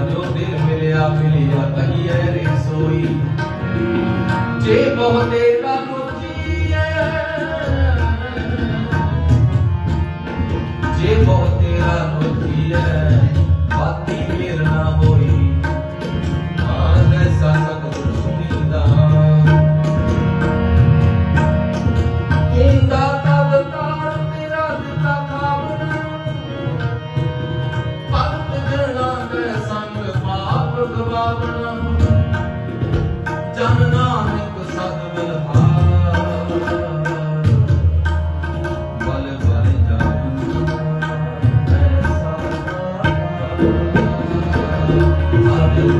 ਜੋ ਦਿਲ ਮਿਲਿਆ ਮਿਲਿਆ ਤਹੀ ਹੈ ਰੇ ਸੋਈ। ਜੇ ਬਹੁਤੇ ਕਾਬੂ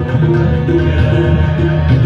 Yeah.